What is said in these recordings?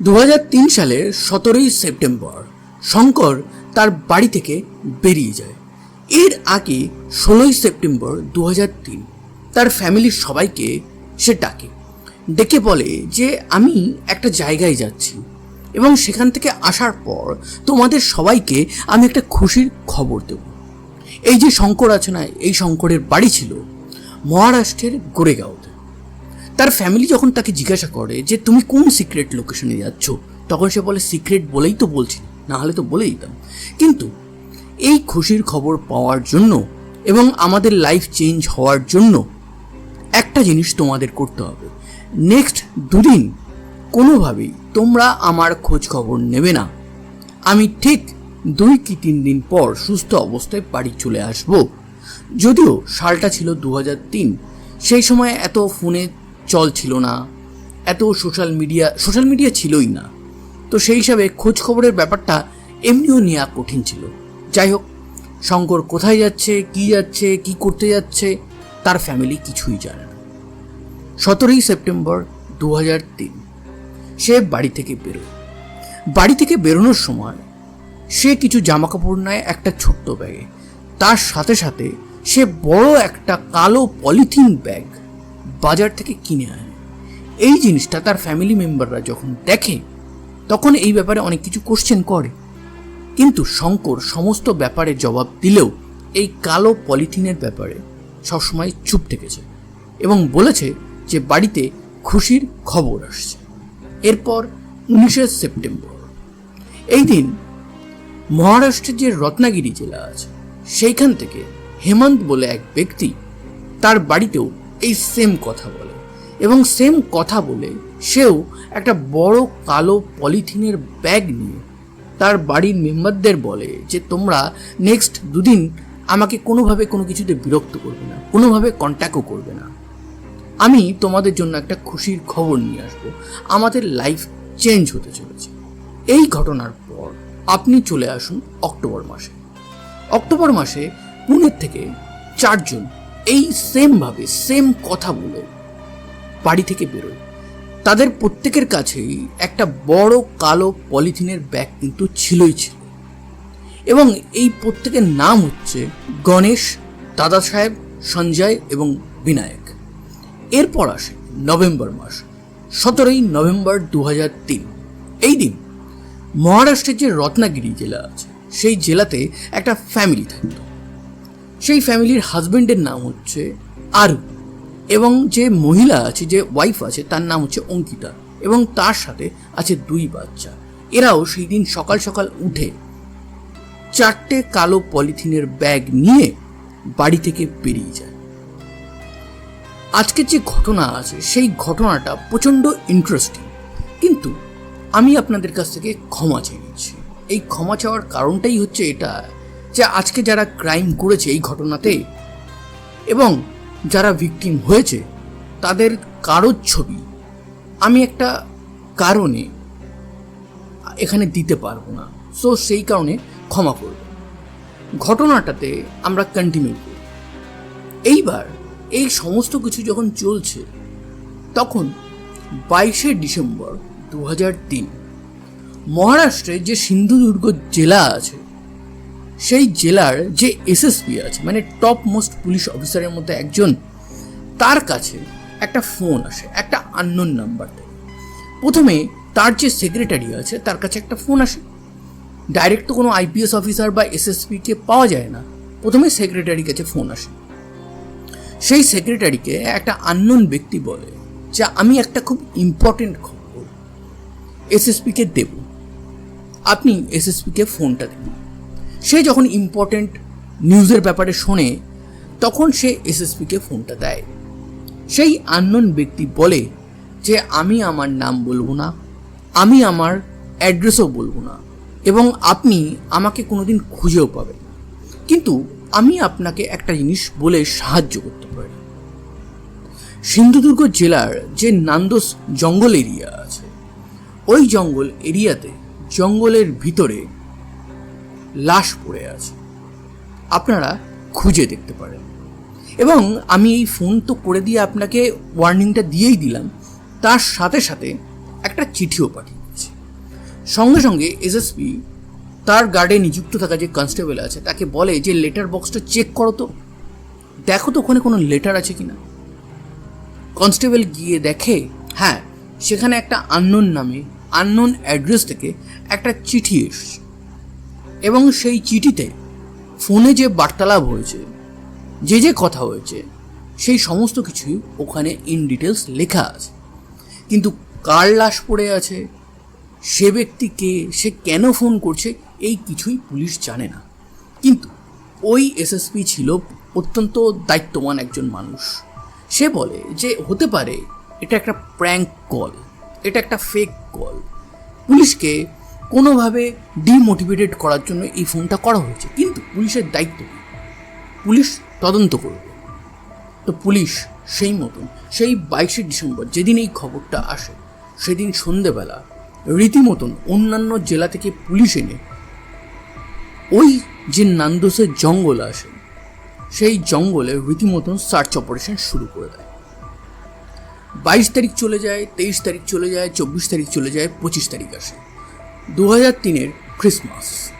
দু হাজার তিন সালের সতেরোই সেপ্টেম্বর শঙ্কর তার বাড়ি থেকে বেরিয়ে যায়। এর আগে ষোলোই সেপ্টেম্বর দু হাজার তিন তার ফ্যামিলির সবাইকে সে ডাকে। ডেকে বলে যে, আমি একটা জায়গায় যাচ্ছি এবং সেখান থেকে আসার পর তোমাদের সবাইকে আমি একটা খুশির খবর দেব। এই যে শঙ্কর আছে না, এই শঙ্করের বাড়ি ছিল মহারাষ্ট্রের গোরেগাঁওতে। তার ফ্যামিলি যখন তাকে জিজ্ঞাসা করে যে, তুমি কোন সিক্রেট লোকেশনে যাচ্ছ? তখন সে বলে সিক্রেট বলেই তো বলছি না হলে তো বলে দিতাম। কিন্তু এই খুশির খবর পাওয়ার জন্য এবং আমাদের লাইফ চেঞ্জ হওয়ার জন্য একটা জিনিস তোমাদের করতে হবে। নেক্সট দুদিন কোনোভাবেই তোমরা আমার খোঁজ খবর নেবে না। আমি ঠিক দুই কি তিন দিন পর সুস্থ অবস্থায় বাড়ি চলে আসব। যদিও সালটা ছিল দু সেই সময় এত ফোনে চল ছিল না। এত সোশ্যাল মিডিয়া সোশ্যাল মিডিয়া ছিলই না। তো সেই হিসাবে খোঁজ খবরের ব্যাপারটা এমনিও নেওয়া কঠিন ছিল। যাই হোক, শঙ্কর কোথায় যাচ্ছে, কি যাচ্ছে, কি করতে যাচ্ছে, তার ফ্যামিলি কিছুই জানে না। সতেরোই সেপ্টেম্বর দু তিন, সে বাড়ি থেকে বেরোয়। বাড়ি থেকে বেরোনোর সময় সে কিছু জামা কাপড় নেয় একটা ছোট্ট ব্যাগে। তার সাথে সাথে সে বড় একটা কালো পলিথিন ব্যাগ বাজার থেকে কিনে আনে। এই জিনিসটা তার ফ্যামিলি মেম্বাররা যখন দেখে, তখন এই ব্যাপারে অনেক কিছু কোশ্চেন করে। কিন্তু শঙ্কর সমস্ত ব্যাপারে জবাব দিলেও এই কালো পলিথিনের ব্যাপারে সবসময় চুপ থেকেছে এবং বলেছে যে বাড়িতে খুশির খবর আসছে। এরপর উনিশে সেপ্টেম্বর। এই দিন মহারাষ্ট্রের যে রত্নাগিরি জেলা আছে, সেইখান থেকে হেমন্ত বলে এক ব্যক্তি তার বাড়িতেও এই সেম কথা বলে। এবং সেম কথা বলে সেও একটা বড় কালো পলিথিনের ব্যাগ নিয়ে তার বাড়ির মেম্বারদের বলে যে, তোমরা নেক্সট দুদিন আমাকে কোনোভাবে কোনো কিছুতে বিরক্ত করবে না, কোনোভাবে কন্ট্যাক্টও করবে না। আমি তোমাদের জন্য একটা খুশির খবর নিয়ে আসব। আমাদের লাইফ চেঞ্জ হতে চলেছে। এই ঘটনার পর আপনি চলে আসুন অক্টোবর মাসে। অক্টোবর মাসে পুনের থেকে চারজন এই সেমভাবে সেম কথা বলে বাড়ি থেকে বেরোয়। তাদের প্রত্যেকের কাছেই একটা বড় কালো পলিথিনের ব্যাগ কিন্তু ছিলই ছিল। এবং এই প্রত্যেকের নাম হচ্ছে গণেশ, দাদা সাহেব, সঞ্জয় এবং বিনায়ক। এরপর আসে নভেম্বর মাস, সতেরোই নভেম্বর দু তিন। এই দিন মহারাষ্ট্রের যে রত্নাগিরি জেলা আছে, সেই জেলাতে একটা ফ্যামিলি থাকতো। সেই ফ্যামিলির হাজবেন্ডের নাম হচ্ছে আরু এবং যে মহিলা আছে, যে ওয়াইফ আছে, তার নাম হচ্ছে অঙ্কিতা এবং তার সাথে আছে দুই বাচ্চা। এরাও সেই দিন সকাল সকাল উঠে চারটে কালো পলিথিনের ব্যাগ নিয়ে বাড়ি থেকে বেরিয়ে যায়। আজকের যে ঘটনা আছে, সেই ঘটনাটা প্রচণ্ড ইন্টারেস্টিং কিন্তু আমি আপনাদের কাছ থেকে ক্ষমা চেয়ে নিচ্ছি। এই ক্ষমা চাওয়ার কারণটাই হচ্ছে এটা যে আজকে যারা ক্রাইম করেছে এই ঘটনাতে এবং যারা ভিকটিম হয়েছে, তাদের কারোর ছবি আমি একটা কারণে এখানে দিতে পারব না। সো সেই কারণে ক্ষমা করব। ঘটনাটাতে আমরা কন্টিনিউ করি। এইবার এই সমস্ত কিছু যখন চলছে, তখন বাইশে ডিসেম্বর দু হাজার তিন মহারাষ্ট্রে যে সিন্ধুদুর্গ জেলা আছে সেই জেলার যে এসএসপি আছে মানে টপ মোস্ট পুলিশ অফিসারের মধ্যে একজন, তার কাছে একটা ফোন আসে, একটা আননোন নাম্বার থেকে প্রথমে তার যে সেক্রেটারি আছে, তার কাছে একটা ফোন আসে। ডাইরেক্ট তো কোনো আইপিএস অফিসার বা এসএসপিকে পাওয়া যায় না। প্রথমে সেক্রেটারির কাছে ফোন আসে। সেই সেক্রেটারিকে একটা আননোন ব্যক্তি বলে, যে আমি একটা খুব ইম্পর্টেন্ট খবর এসএসপিকে দেব। আপনি এসএসপিকে ফোনটা দিন সে যখন ইম্পর্টেন্ট নিউজের ব্যাপারে শোনে, তখন সে এসএসপিকে ফোনটা দেয়। সেই আননোন ব্যক্তি বলে যে, আমি আমার নাম বলব না, আমি আমার অ্যাড্রেসও বলব না, এবং আপনি আমাকে কোনোদিন খুঁজেও পাবেন কিন্তু আমি আপনাকে একটা জিনিস বলে সাহায্য করতে পারি। সিন্ধুদুর্গ জেলার যে নান্দোস জঙ্গল এরিয়া আছে, ওই জঙ্গল এরিয়াতে জঙ্গলের ভিতরে লাশ পড়ে আছে। আপনারা খুঁজে দেখতে পারেন। এবং আমি এই ফোন তো করে দিয়ে আপনাকে ওয়ার্নিংটা দিয়েই দিলাম। তার সাথে সাথে একটা চিঠিও পাঠিয়ে দিচ্ছি সঙ্গে সঙ্গে এসএসপি তার গার্ডে নিযুক্ত থাকা যে কনস্টেবল আছে, তাকে বলে যে লেটার বক্সটা চেক করো তো। দেখো তো ওখানে কোনো লেটার আছে কি না কনস্টেবল গিয়ে দেখে হ্যাঁ সেখানে একটা আননোন নামে আননোন অ্যাড্রেস থেকে একটা চিঠি এসছে। এবং সেই চিঠিতে ফোনে যে বার্তালাপ হয়েছে, যে যে কথা হয়েছে, সেই সমস্ত কিছুই ওখানে ইন ডিটেলস লেখা আছে। কিন্তু কার লাশ পড়ে আছে, সে ব্যক্তি কে, সে কেন ফোন করছে, এই কিছুই পুলিশ জানে না। কিন্তু ওই এসএসপি ছিল অত্যন্ত দায়িত্ববান একজন মানুষ। সে বলে যে হতে পারে এটা একটা প্র্যাঙ্ক কল এটা একটা ফেক কল পুলিশকে কোনোভাবে ডিমোটিভেটেড করার জন্য এই ফোনটা করা হয়েছে। কিন্তু পুলিশের দায়িত্ব পুলিশ তদন্ত করবে। তো পুলিশ সেই মতন, সেই বাইশে ডিসেম্বর যেদিন এই খবরটা আসে, সেদিন সন্ধেবেলা রীতিমতন অন্যান্য জেলা থেকে পুলিশ এনে ওই যে নান্দোসের জঙ্গল আসে, সেই জঙ্গলে রীতিমতন সার্চ অপারেশন শুরু করে দেয়। বাইশ তারিখ চলে যায়, তেইশ তারিখ চলে যায়, চব্বিশ তারিখ চলে যায়, পঁচিশ তারিখ আসে। দু হাজার তিনের ক্রিসমাস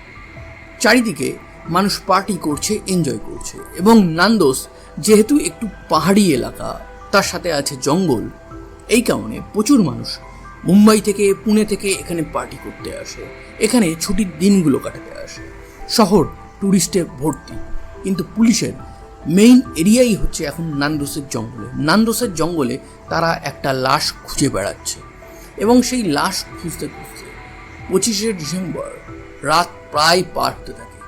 চারিদিকে মানুষ পার্টি করছে এনজয় করছে এবং নান্দোস যেহেতু একটু পাহাড়ি এলাকা, তার সাথে আছে জঙ্গল। এই কারণে প্রচুর মানুষ মুম্বাই থেকে, পুনে থেকে এখানে পার্টি করতে আসে। এখানে ছুটির দিনগুলো কাটাতে আসে। শহর ট্যুরিস্টে ভর্তি। কিন্তু পুলিশের মেইন এরিয়াই হচ্ছে এখন নান্দোসের জঙ্গলে। নান্দোসের জঙ্গলে তারা একটা লাশ খুঁজে বেড়াচ্ছে। এবং সেই লাশ খুঁজতে খুঁজতে পঁচিশে ডিসেম্বর রাত প্রায় পার হতে থাকে।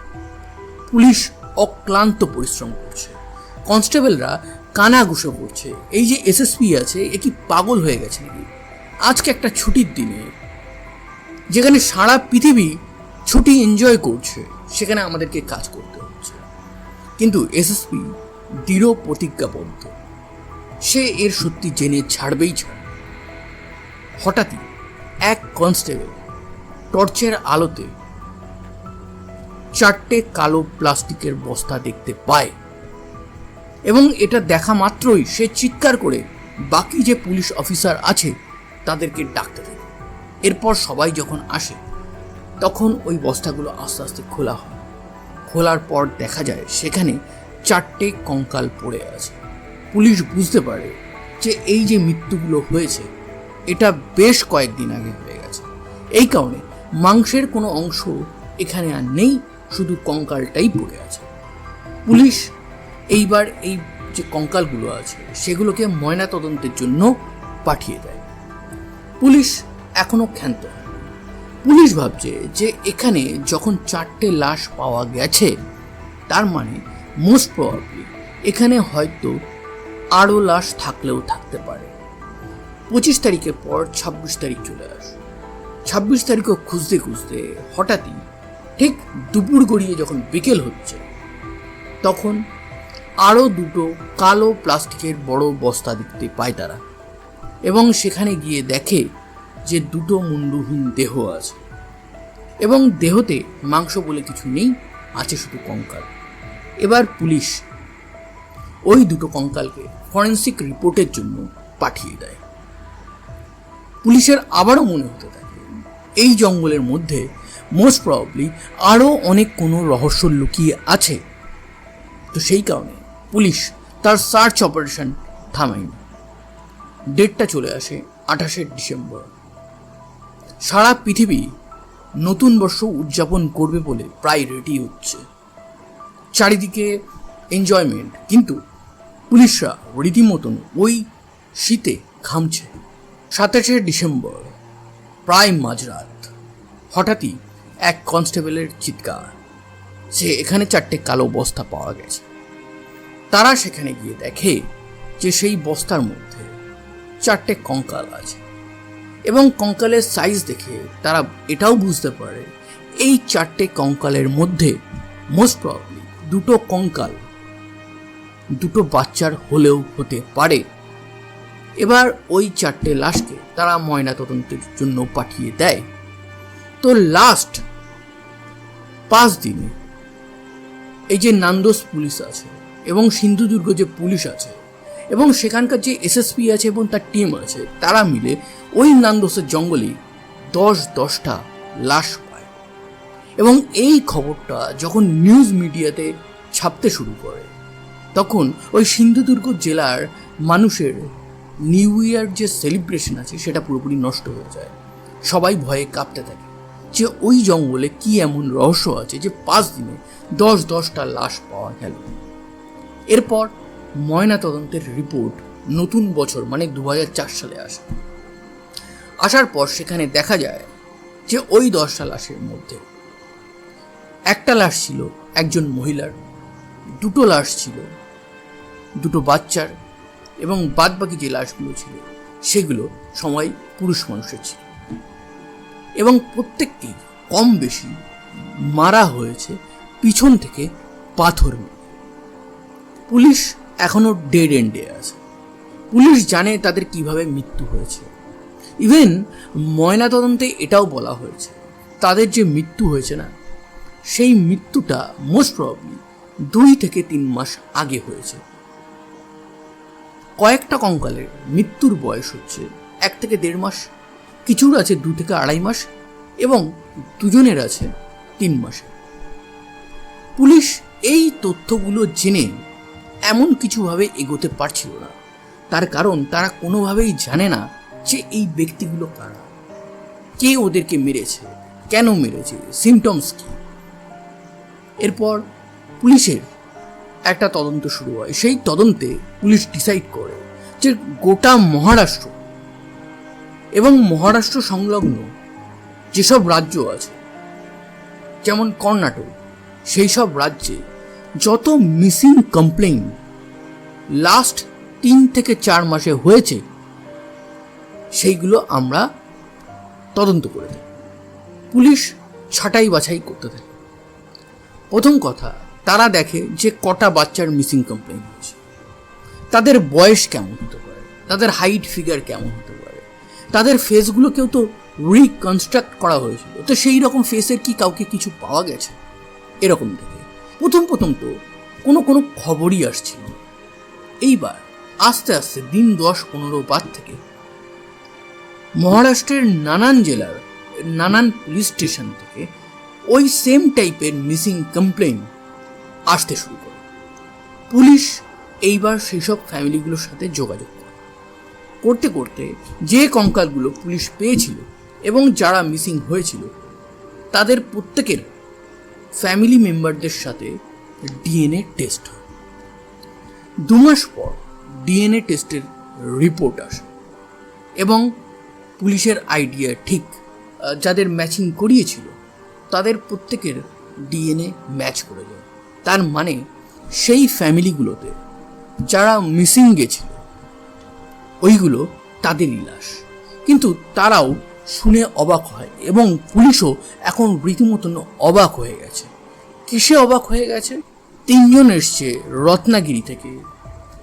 পুলিশ অক্লান্ত পরিশ্রম করছে। কনস্টেবলরা কানা ঘুষে পড়ছে এই যে এসএসপি আছে, এ কি পাগল হয়ে গেছে নাকি? আজকে একটা ছুটির দিনে, যেখানে সারা পৃথিবী ছুটি এনজয় করছে, সেখানে আমাদেরকে কাজ করতে হচ্ছে। কিন্তু এসএসপি দৃঢ় প্রতিজ্ঞাবদ্ধ। সে এর সত্যি জেনে ছাড়বেই ছাড়বে। হঠাৎই এক কনস্টেবল টর্চের আলোতে চারটে কালো প্লাস্টিকের বস্তা দেখতে পায়। এবং এটা দেখা মাত্রই সে চিৎকার করে বাকি যে পুলিশ অফিসার আছে তাদেরকে ডাকতে থাকে। এরপর সবাই যখন আসে, তখন ওই বস্তাগুলো আস্তে আস্তে খোলা হয়। খোলার পর দেখা যায় সেখানে চারটে কঙ্কাল পড়ে আছে। পুলিশ বুঝতে পারে যে এই যে মৃত্যুগুলো হয়েছে, এটা বেশ কয়েকদিন আগে হয়ে গেছে। এই কারণে মাংসের কোনো অংশ এখানে আর নেই, শুধু কঙ্কালটাই পড়ে আছে। পুলিশ এইবার এই যে কঙ্কালগুলো আছে, সেগুলোকে ময়না তদন্তের জন্য পাঠিয়ে দেয়। পুলিশ এখনও ক্ষান্ত। পুলিশ ভাবছে যে এখানে যখন চারটে লাশ পাওয়া গেছে, তার মানে মোস্ট প্রবাবলি এখানে হয়তো আরও লাশ থাকলেও থাকতে পারে। পঁচিশ তারিখের পর ছাব্বিশ তারিখ চলে আসে ছাব্বিশ তারিখও খুঁজতে খুঁজতে হঠাৎই ঠিক দুপুর গড়িয়ে যখন বিকেল হচ্ছে, তখন আরও দুটো কালো প্লাস্টিকের বড় বস্তা দেখতে পায় তারা এবং সেখানে গিয়ে দেখে যে দুটো মুন্ডুহীন দেহ আছে এবং দেহতে মাংস বলে কিছু নেই, আছে শুধু কঙ্কাল। এবার পুলিশ ওই দুটো কঙ্কালকে ফরেন্সিক রিপোর্টের জন্য পাঠিয়ে দেয়। পুলিশের আবারও মনে হতে থাকে এই জঙ্গলের মধ্যে মোস্ট প্রবাবলি আরও অনেক কোনো রহস্য লুকিয়ে আছে। তো সেই কারণে পুলিশ তার সার্চ অপারেশন থামায়নি ডেটটা চলে আসে আঠাশে ডিসেম্বর। সারা পৃথিবী নতুন বর্ষ উদযাপন করবে বলে প্রায় রেডি হচ্ছে। চারিদিকে এনজয়মেন্ট কিন্তু পুলিশরা রীতিমতন ওই শীতে ঘামছে। সাতাশে ডিসেম্বর। প্রায় মাঝরাত। হঠাৎই এক কনস্টেবলের চিৎকার। যে এখানে চারটে কালো বস্তা পাওয়া গেছে। তারা সেখানে গিয়ে দেখে যে সেই বস্তার মধ্যে চারটে কঙ্কাল আছে এবং কঙ্কালের সাইজ দেখে তারা এটাও বুঝতে পারে এই চারটে কঙ্কালের মধ্যে মোস্ট প্রবলি দুটো কঙ্কাল দুটো বাচ্চার হলেও হতে পারে। এবার ওই চারটে লাশকে তারা ময়না তদন্তের জন্য পাঠিয়ে দেয়। তো লাস্ট পাঁচ দিনে এই যে নান্দোস পুলিশ আছে এবং সিন্ধুদুর্গ যে পুলিশ আছে এবং সেখানকার যে এসএসপি আছে এবং তার টিম আছে, তারা মিলে ওই নান্দোসের জঙ্গলে দশ দশটা লাশ পায়। এবং এই খবরটা যখন নিউজ মিডিয়াতে ছাপতে শুরু করে, তখন ওই সিন্ধুদুর্গ জেলার মানুষের নিউ ইয়ার যে সেলিব্রেশন আছে, সেটা পুরোপুরি নষ্ট হয়ে যায়। সবাই ভয়ে কাঁপতে থাকে যে ওই জঙ্গলে কি এমন রহস্য আছে যে পাঁচ দিনে দশ দশটা লাশ পাওয়া গেল। এরপর ময়না তদন্তের রিপোর্ট নতুন বছর মানে দু হাজার চার সালে আসে। আসার পর সেখানে দেখা যায় যে ওই দশটা লাশের মধ্যে একটা লাশ ছিল একজন মহিলার, দুটো লাশ ছিল, দুটো বাচ্চার এবং বাদবাকি যে লাশগুলো ছিল, সেগুলো সময় পুরুষ মানুষের ছিল। এবং প্রত্যেককেই কম বেশি মারা হয়েছে পিছন থেকে পাথর পুলিশ এখনও ডেড এন্ডে আছে। পুলিশ জানে তাদের কীভাবে মৃত্যু হয়েছে। ইভেন ময়নাতদন্তে এটাও বলা হয়েছে, তাদের যে মৃত্যু হয়েছে না, সেই মৃত্যুটা মোস্ট প্রবলি দুই থেকে তিন মাস আগে হয়েছে। কয়েকটা কঙ্কালের মৃত্যুর বয়স হচ্ছে। এক থেকে দেড় মাস, কিছুর আছে দু থেকে আড়াই মাস এবং দুজনের আছে তিন মাসে। পুলিশ এই তথ্যগুলো জেনে এমন কিছুভাবে এগোতে পারছিল না। তার কারণ তারা কোনোভাবেই জানে না যে এই ব্যক্তিগুলো কারা। কে ওদেরকে মেরেছে, কেন মেরেছে সিমটমস কি? এরপর পুলিশের একটা তদন্ত শুরু হয়। সেই তদন্তে পুলিশ ডিসাইড করে যে গোটা মহারাষ্ট্র এবং মহারাষ্ট্র সংলগ্ন যেসব রাজ্য আছে, যেমন কর্ণাটক, সেই সব রাজ্যে যত মিসিং কমপ্লেইন লাস্ট তিন থেকে চার মাসে হয়েছে, সেইগুলো আমরা তদন্ত করে দিই পুলিশ ছাঁটাই বাছাই করতে থাকে। প্রথম কথা তারা দেখে যে কটা বাচ্চার মিসিং কমপ্লেন হয়েছে। তাদের বয়স কেমন হতে পারে? তাদের হাইট ফিগার কেমন হতে পারে? তাদের ফেসগুলোকেও তো রিকনস্ট্রাক্ট করা হয়েছিল। তো সেই রকম ফেসের কি কাউকে কিছু পাওয়া গেছে? এরকম দেখে। প্রথম প্রথম তো কোনো কোনো খবরই আসছিল। এইবার আস্তে আস্তে দিন দশ পনেরো বাদ থেকে মহারাষ্ট্রের নানান জেলার নানান পুলিশ স্টেশন থেকে ওই সেম টাইপের মিসিং কমপ্লেন আসতে শুরু করে পুলিশ এইবার সেই সেসব ফ্যামিলিগুলোর সাথে যোগাযোগ করে। করতে করতে যে কঙ্কালগুলো পুলিশ পেয়েছিল এবং যারা মিসিং হয়েছিল, তাদের প্রত্যেকের ফ্যামিলি মেম্বারদের সাথে ডিএনএ টেস্ট হয়। দু মাস পর ডিএনএ টেস্টের রিপোর্ট আসে এবং পুলিশের আইডিয়া ঠিক যাদের ম্যাচিং করিয়েছিল, তাদের প্রত্যেকের ডিএনএ ম্যাচ করে যায় তার মানে সেই ফ্যামিলিগুলোতে যারা মিসিং গেছিল, ওইগুলো তাদেরই লাশ। কিন্তু তারাও শুনে অবাক হয় এবং পুলিশও এখন রীতিমতন অবাক হয়ে গেছে। কিসে অবাক হয়ে গেছে? তিনজন এসছে রত্নাগিরি থেকে,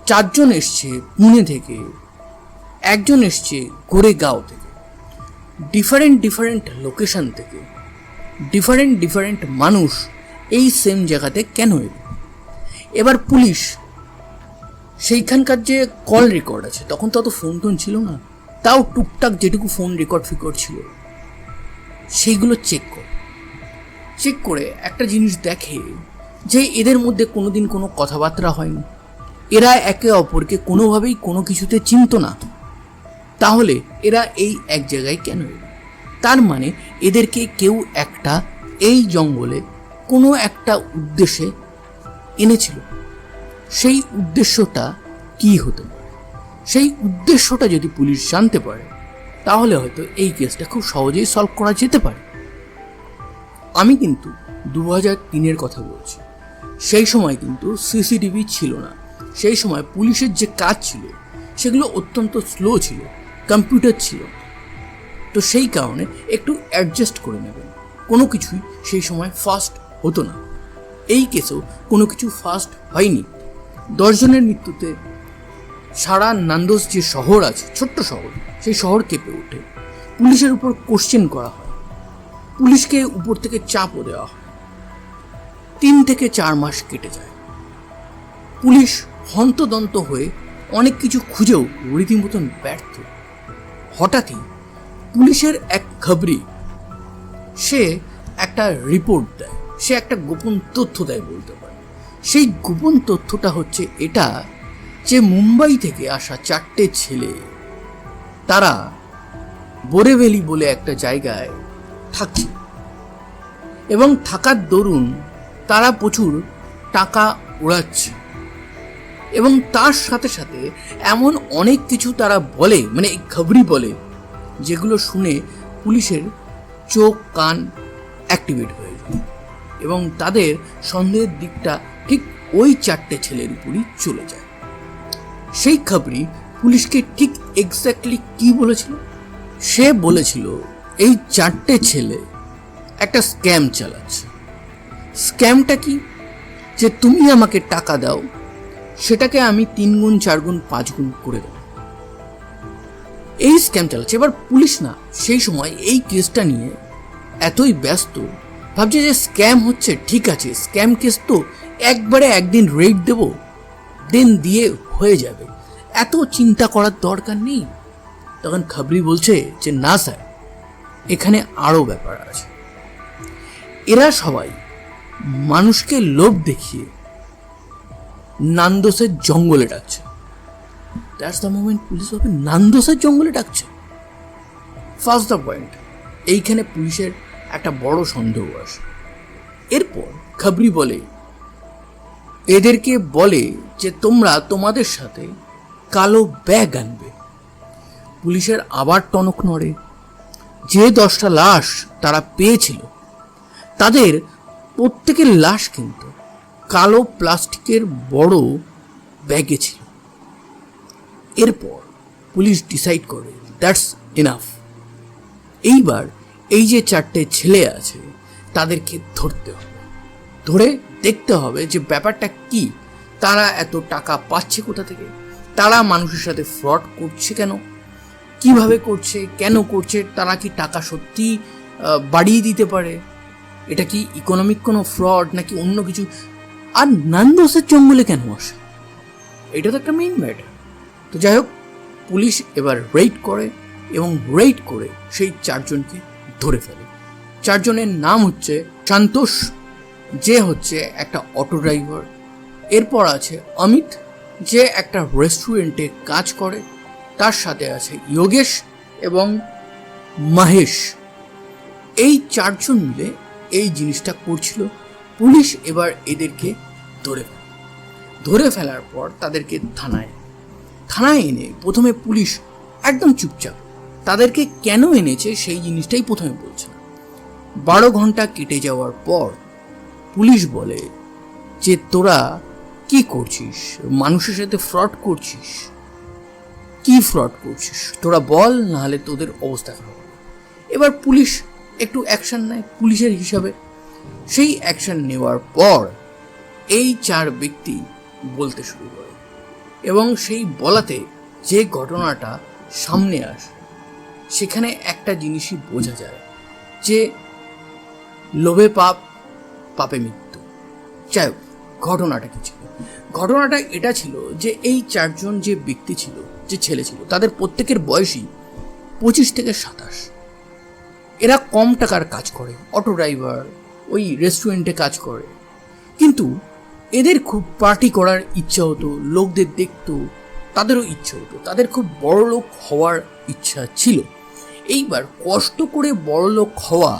চারজন এসছে পুনে থেকে, একজন এসছে গোরেগাঁও থেকে। ডিফারেন্ট ডিফারেন্ট লোকেশন থেকে ডিফারেন্ট ডিফারেন্ট মানুষ এই সেম জায়গাতে কেন এলো? এবার পুলিশ, সেইখানকার যে কল রেকর্ড আছে, তখন তো অত ফোন টোন ছিল না। তাও টুকটাক যেটুকু ফোন রেকর্ড ফিকর্ড ছিল, সেইগুলো চেক করে। চেক করে একটা জিনিস দেখে যে এদের মধ্যে কোনোদিন কোনো কথাবার্তা হয়নি। এরা একে অপরকে কোনোভাবেই কোনো কিছুতে চিনত না। তাহলে এরা এই এক জায়গায় কেন তার মানে এদেরকে কেউ একটা এই জঙ্গলে কোনো একটা উদ্দেশ্যে এনেছিল। সেই উদ্দেশ্যটা কি হতে? সেই উদ্দেশ্যটা যদি পুলিশ জানতে পারে, তাহলে হয়তো এই কেসটা খুব সহজেই সলভ করা যেতে পারে। আমি কিন্তু দু হাজার তিনের কথা বলছি। সেই সময় কিন্তু সিসিটিভি ছিল না। সেই সময় পুলিশের যে কাজ ছিল, সেগুলো অত্যন্ত স্লো ছিল কম্পিউটার ছিল। তো সেই কারণে একটু অ্যাডজাস্ট করে নেবেন। কোনো কিছুই সেই সময় ফাস্ট হতো না। এই কেসেও কোনো কিছু ফাস্ট হয়নি। দশজনের মৃত্যুতে সারা নান্দোস যে শহর আছে, ছোট্ট শহর, সেই শহর কেঁপে ওঠে। পুলিশের উপর কোশ্চেন করা হয়। পুলিশকে উপর থেকে চাপও দেওয়া হয়। তিন থেকে চার মাস কেটে যায়। পুলিশ হন্তদন্ত হয়ে অনেক কিছু খুঁজেও রীতিমতন ব্যর্থ। হঠাৎই পুলিশের এক খবরি সে একটা রিপোর্ট দেয়। সে একটা গোপন তথ্য দেয় বলতে পারে। সেই গোপন তথ্যটা হচ্ছে এটা যে মুম্বাই থেকে আসা চারটে ছেলে, তারা বোরেভেলি বলে একটা জায়গায় থাকছে এবং থাকার দরুন তারা প্রচুর টাকা উড়াচ্ছে। এবং তার সাথে সাথে এমন অনেক কিছু তারা বলে মানে খবরই বলে, যেগুলো শুনে পুলিশের চোখ কান অ্যাক্টিভেট হয়ে যায়। এবং তাদের সন্দেহের দিকটা ঠিক ওই চারটে ছেলের উপরই চলে যায়। সেই খবরই পুলিশকে ঠিক এক্স্যাক্টলি কি বলেছিল? সে বলেছিল, এই চারটে ছেলে একটা স্ক্যাম চালাচ্ছে। স্ক্যামটা কি? যে তুমি আমাকে টাকা দাও, সেটাকে আমি তিন গুণ, চার গুণ, পাঁচ গুণ করে দেবো। এই স্ক্যাম চালাচ্ছে। এবার পুলিশ না, সেই সময় এই কেসটা নিয়ে এতই ব্যস্ত ভাবছে যে স্ক্যাম হচ্ছে, ঠিক আছে স্ক্যাম কেস তো একবারে একদিন রেড দেব দেন দিয়ে হয়ে যাবে। এত চিন্তা করার দরকার নেই। তখন খাবরি বলছে যে, না স্যার এখানে আরও ব্যাপার আছে। এরা সবাই মানুষকে লোভ দেখিয়ে নান্দোসের জঙ্গলে ডাকছে। দ্যাটস দ্য মোমেন্ট পুলিশ ভাবে নান্দোসের জঙ্গলে ডাকছে। ফার্স্ট দ্য পয়েন্ট এইখানে পুলিশের একটা বড় সন্দেহ আসে। এরপর খাবরি বলে, এদেরকে বলে যে তোমরা তোমাদের সাথে কালো ব্যাগ আনবে। পুলিশের আবার টনক নড়ে। যে দশটা লাশ তারা পেয়েছিল, তাদের প্রত্যেকের লাশ কিন্তু কালো প্লাস্টিকের বড় ব্যাগে ছিল। এরপর পুলিশ ডিসাইড করে, দ্যাটস এনাফ এইবার এই যে চারটে ছেলে আছে, তাদেরকে ধরতে হবে। ধরে দেখতে হবে যে ব্যাপারটা কি। তারা এত টাকা পাচ্ছে কোথা থেকে? তারা মানুষের সাথে ফ্রড করছে কেন? কীভাবে করছে? কেন করছে? তারা কি টাকা সত্যি বাড়িয়ে দিতে পারে? এটা কি ইকোনমিক কোনো ফ্রড নাকি অন্য কিছু? আর নান্দোসের জঙ্গলে কেন আসে? এটা তো একটা মেইন ম্যাটার তো যাই হোক, পুলিশ এবার রেড করে এবং রেড করে সেই চারজনকে ধরে ফেলে। চারজনের নাম হচ্ছে সন্তোষ যে হচ্ছে একটা অটো ড্রাইভার। এরপর আছে অমিত, যে একটা রেস্টুরেন্টে কাজ করে। তার সাথে আছে যোগেশ এবং মহেশ। এই চারজন মিলে এই জিনিসটা করছিল। পুলিশ এবার এদেরকে ধরে ফেলে। ধরে ফেলার পর তাদেরকে থানায় থানায় এনে প্রথমে পুলিশ একদম চুপচাপ তাদেরকে কেন এনেছে সেই জিনিসটাই প্রথমে বলছে বারো ঘণ্টা কেটে যাওয়ার পর পুলিশ বলে যে তোরা কি করছিস? মানুষের সাথে ফ্রড করছিস? কি ফ্রড করছিস? তোরা বল, নাহলে তোদের অবস্থা খারাপ। এবার পুলিশ একটু অ্যাকশন নেয়, পুলিশের হিসাবে। সেই অ্যাকশন নেওয়ার পর এই চার ব্যক্তি বলতে শুরু করে। এবং সেই বলাতে যে ঘটনাটা সামনে আসে সেখানে একটা জিনিসই বোঝা যায়, যে লোভে পাপ, পাপে মৃত্যু। যাই হোক, ঘটনাটা কি ছিল? ঘটনাটা এটা ছিল যে এই চারজন যে ব্যক্তি ছিল, যে ছেলে ছিল, তাদের প্রত্যেকের বয়সই পঁচিশ থেকে সাতাশ। এরা কম টাকার কাজ করে, অটো ড্রাইভার, ওই রেস্টুরেন্টে কাজ করে। কিন্তু এদের খুব পার্টি করার ইচ্ছা হতো, লোকদের দেখতো তাদেরও ইচ্ছা হতো, তাদের খুব বড় লোক হওয়ার ইচ্ছা ছিল। এইবার কষ্ট করে বড় লোক হওয়া,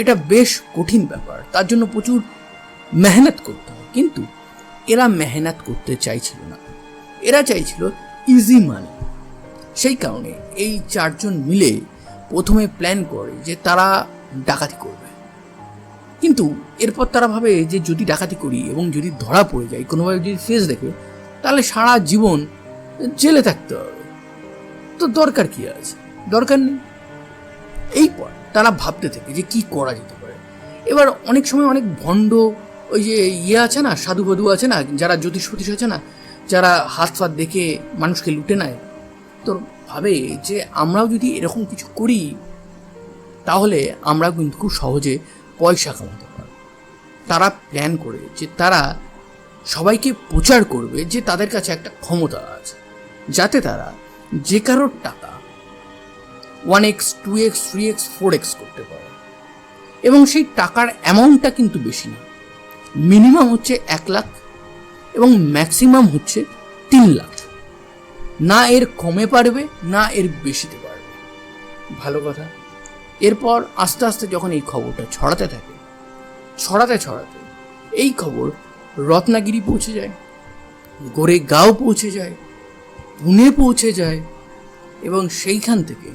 এটা বেশ কঠিন ব্যাপার। তার জন্য প্রচুর মেহনত করতে হয়, কিন্তু এরা মেহনত করতে চাইছিল না। এরা চাইছিল ইজি মানি সেই কারণে এই চারজন মিলে প্রথমে প্ল্যান করে যে তারা ডাকাতি করবে। কিন্তু এরপর তারা ভাবে যে যদি ডাকাতি করি এবং যদি ধরা পড়ে যায়, কোনোভাবে যদি ফেস দেখে তাহলে সারা জীবন জেলে থাকতে হবে। তো দরকার কি আছে? দরকার নেই। এই পর তারা ভাবতে থাকে যে কি করা যেতে পারে। এবার অনেক সময় অনেক ভণ্ড ওই যে ইয়ে আছে না সাধু বাধু আছে না, যারা জ্যোতিষ ফতিষ আছে না, যারা হাত ফাত দেখে মানুষকে লুটে নেয়। তো ভাবে যে আমরাও যদি এরকম কিছু করি, তাহলে আমরা কিন্তু খুব সহজে পয়সা কামাতে পারব। তারা প্ল্যান করে যে তারা সবাইকে প্রচার করবে যে তাদের কাছে একটা ক্ষমতা আছে। যাতে তারা যে কারোর টাকা one X, two X, three X, four X করতে পারে। এবং সেই টাকার অ্যামাউন্টটা কিন্তু বেশি না। মিনিমাম হচ্ছে এক লাখ এবং ম্যাক্সিমাম হচ্ছে তিন লাখ। না এর কমে পারবে, না এর বেশিতে পারবে। ভালো কথা। এরপর আস্তে আস্তে যখন এই খবরটা ছড়াতে থাকে, ছড়াতে ছড়াতে এই খবর রত্নাগিরি পৌঁছে যায়, গোরে গাঁও পৌঁছে যায়, পুনে পৌঁছে যায়, এবং সেইখান থেকে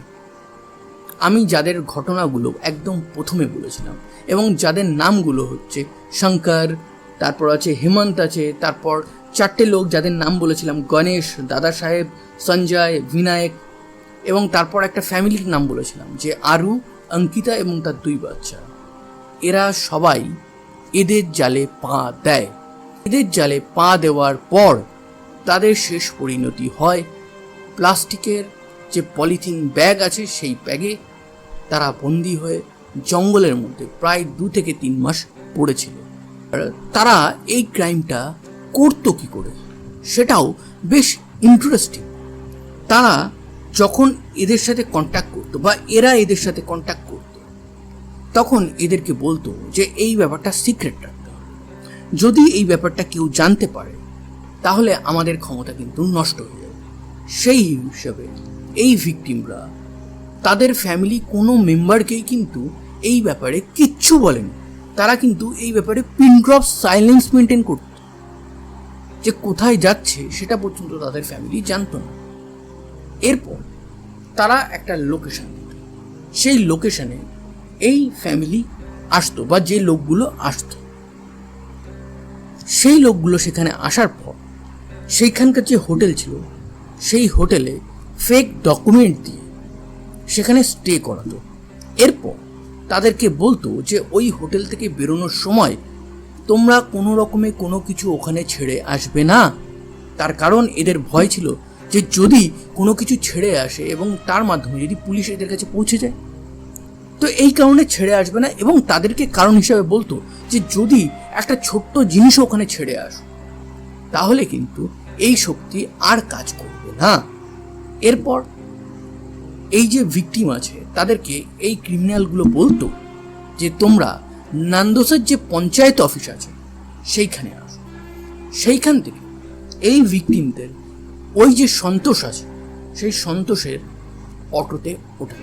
আমি যাদের ঘটনাগুলো একদম প্রথমে বলেছিলাম, এবং যাদের নামগুলো হচ্ছে শঙ্কর, তারপর আছে হেমন্ত আছে, তারপর চারটে লোক যাদের নাম বলেছিলাম, গণেশ, দাদা সাহেব, সঞ্জয়, বিনায়ক, এবং তারপর একটা ফ্যামিলির নাম বলেছিলাম, যে আরু, অঙ্কিতা এবং তার দুই বাচ্চা। এরা সবাই এদের জালে পা দেয়। এদের জালে পা দেওয়ার পর তাদের শেষ পরিণতি হয় প্লাস্টিকের যে পলিথিন ব্যাগ আছে সেই ব্যাগে। তারা বন্দি হয়ে জঙ্গলের মধ্যে প্রায় দু থেকে তিন মাস পড়েছিল। তারা এই ক্রাইমটা করতো কি করে? সেটাও বেশ ইন্টারেস্টিং তারা যখন এদের সাথে কন্ট্যাক্ট করতো বা এরা এদের সাথে কন্ট্যাক্ট করতো, তখন এদেরকে বলতো যে এই ব্যাপারটা সিক্রেট হবে যদি এই ব্যাপারটা কেউ জানতে পারে, তাহলে আমাদের ক্ষমতা কিন্তু নষ্ট হয়ে যাবে। সেই হিসাবে এই ভিকটিমরা তাদের ফ্যামিলি কোনো মেম্বারকেই কিন্তু এই ব্যাপারে কিচ্ছু বলেনি। তারা কিন্তু এই ব্যাপারে পিন ড্রপ সাইলেন্স মেনটেন করত। যে কোথায় যাচ্ছে সেটা পর্যন্ত তাদের ফ্যামিলি জানতো না। এরপর তারা একটা লোকেশন সেই লোকেশনে এই ফ্যামিলি আসতো বা যে লোকগুলো আসতো। সেই লোকগুলো সেখানে আসার পর, সেইখানকার যে হোটেল ছিল, সেই হোটেলে ফেক ডকুমেন্ট দিয়ে সেখানে স্টে করাতো। এরপর তাদেরকে বলতো যে, ওই হোটেল থেকে বেরোনোর সময় তোমরা কোনো রকমে কোনো কিছু ওখানে ছেড়ে আসবে না। তার কারণ এদের ভয় ছিল যে, যদি কোনো কিছু ছেড়ে আসে এবং তার মাধ্যমে যদি পুলিশ এদের কাছে পৌঁছে যায় তো এই কারণে ছেড়ে আসবে না এবং তাদেরকে কারণ হিসাবে বলতো যে যদি একটা ছোট্ট জিনিস ওখানে ছেড়ে আসো, তাহলে কিন্তু এই শক্তি আর কাজ করবে না। এরপর এই যে ভিকটিম আছে, তাদেরকে এই ক্রিমিনালগুলো বলতো যে তোমরা নান্দোসের যে পঞ্চায়েত অফিস আছে, সেইখানে আসো। সেইখান থেকে এই ভিকটিমদের ওই যে সন্তোষ আছে, সেই সন্তোষের অটোতে ওঠা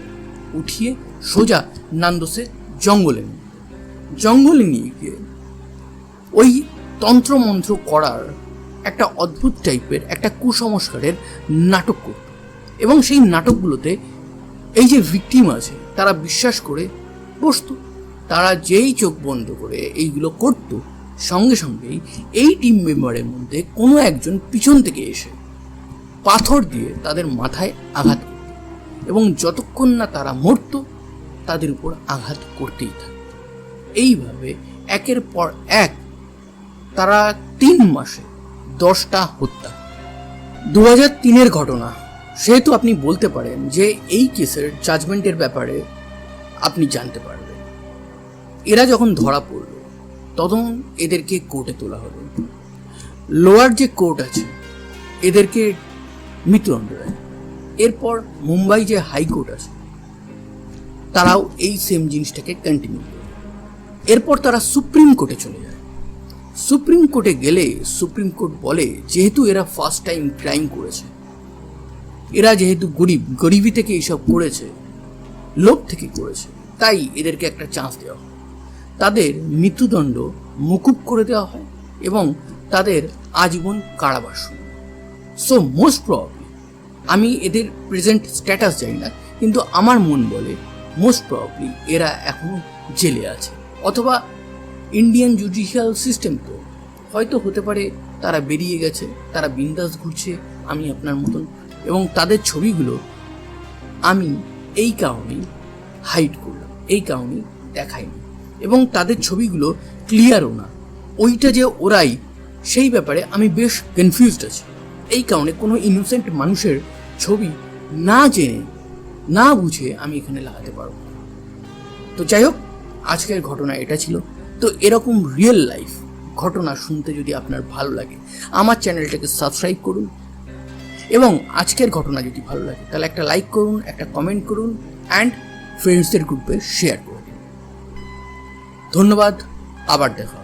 উঠিয়ে সোজা নান্দোসে জঙ্গলে নিয়ে। জঙ্গলে নিয়ে গিয়ে ওই তন্ত্রমন্ত্র করার একটা অদ্ভুত টাইপের একটা কুসংস্কারের নাটক করত। এবং সেই নাটকগুলোতে এই যে ভিকটিম আছে, তারা বিশ্বাস করে বসতো। তারা যেই চোখ বন্ধ করে এইগুলো করত, সঙ্গে সঙ্গেই এই টিম মেম্বারের মধ্যে কোনো একজন পিছন থেকে এসে পাথর দিয়ে তাদের মাথায় আঘাত এবং যতক্ষণ না তারা মরত, তাদের উপর আঘাত করতেই থাকত। এইভাবে একের পর এক তারা তিন মাসে দশটা হত্যা দু হাজার তিনের ঘটনা, সেহেতু আপনি বলতে পারেন যে এই কেসের জাজমেন্টের ব্যাপারে আপনি জানতে পারবেন। এরা যখন ধরা পড়ল, তখন এদেরকে কোর্টে তোলা হলো। লোয়ার যে কোর্ট আছে, এদেরকে মৃত্যুদণ্ড দেয়। এরপর মুম্বাই যে হাইকোর্ট আছে, তারাও এই সেম জিনিসটাকে কন্টিনিউ এরপর তারা সুপ্রিম কোর্টে চলে যায়। সুপ্রিম কোর্টে গেলে সুপ্রিম কোর্ট বলে, যেহেতু এরা ফার্স্ট টাইম ক্রাইম করেছে, এরা যেহেতু গরিব, গরিবি থেকে এইসব করেছে, লোভ থেকে করেছে, তাই এদেরকে একটা চান্স দেওয়া হয়। তাদের মৃত্যুদণ্ড মুকুব করে দেওয়া হয় এবং তাদের আজীবন কারাবাস সো মোস্ট প্রবাবলি আমি এদের প্রেজেন্ট স্ট্যাটাস জানি না, কিন্তু আমার মন বলে মোস্ট প্রবাবলি এরা এখনও জেলে আছে। অথবা ইন্ডিয়ান জুডিশিয়াল সিস্টেম তো, হয়তো হতে পারে তারা বেরিয়ে গেছে, তারা বিন্দাস ঘুরছে আমি আপনার মতন, এবং তাদের ছবিগুলো আমি এই কারণেই হাইড করলাম, এই কারণেই দেখাইনি। এবং তাদের ছবিগুলো ক্লিয়ারও না। ওইটা যে ওরাই, সেই ব্যাপারে আমি বেশ কনফিউজড আছি। এই কারণে কোনো ইনোসেন্ট মানুষের ছবি না জেনে, না বুঝে আমি এখানে লাগাতে পারব। তো যাই হোক, আজকের ঘটনা এটা ছিল তো এরকম রিয়েল লাইফ ঘটনা শুনতে যদি আপনার ভালো লাগে, আমার চ্যানেলটাকে সাবস্ক্রাইব করুন এবং আজকের ঘটনা যদি ভালো লাগে, তাহলে একটা লাইক করুন, একটা কমেন্ট করুন অ্যান্ড ফ্রেন্ডসদের গ্রুপে শেয়ার করুন ধন্যবাদ, আবার দেখা।